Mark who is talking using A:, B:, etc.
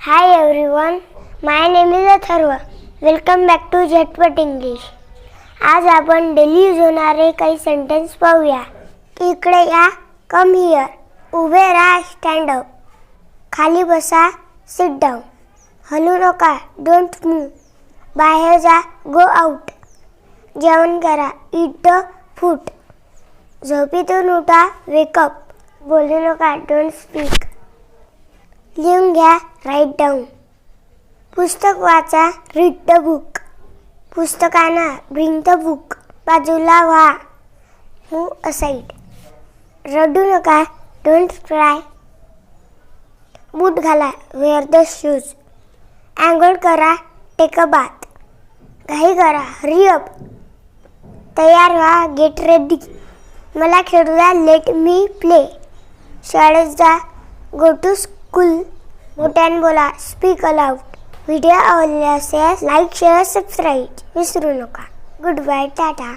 A: Hi everyone my name is Atharva welcome back to झटपट English आज आपण daily use होणारे काही सेंटेन्स पाहूया. इकडे या. कम हिअर उभे राहा. स्टँड अप खाली बसा. सिट डाऊन हलू नका. डोंट मूव बाहेर जा. गो आउट जेवण करा. इट द फूट झोपेतून उठा. वेकअप बोलू नका. डोंट स्पीक लिहून घ्या. राईट डाऊन पुस्तक वाचा रीड द बुक पुस्तकांना ब्रिंग द बुक बाजूला व्हा. मूव असाईड रडू नका. डोंट क्राय बूट घाला. वेअर द शूज अँगोळ करा. टेक अ बाथ घाई करा. हरी अप तयार व्हा. गेट रेडी मला खेळू द्या लेट मी प्ले शाळेत जा. गो टू स्कूल मोठ्यान बोला. स्पीक अलाउड व्हिडिओ आवडले असल्यास लाईक शेअर सबस्क्राईब विसरू नका. Good bye Tata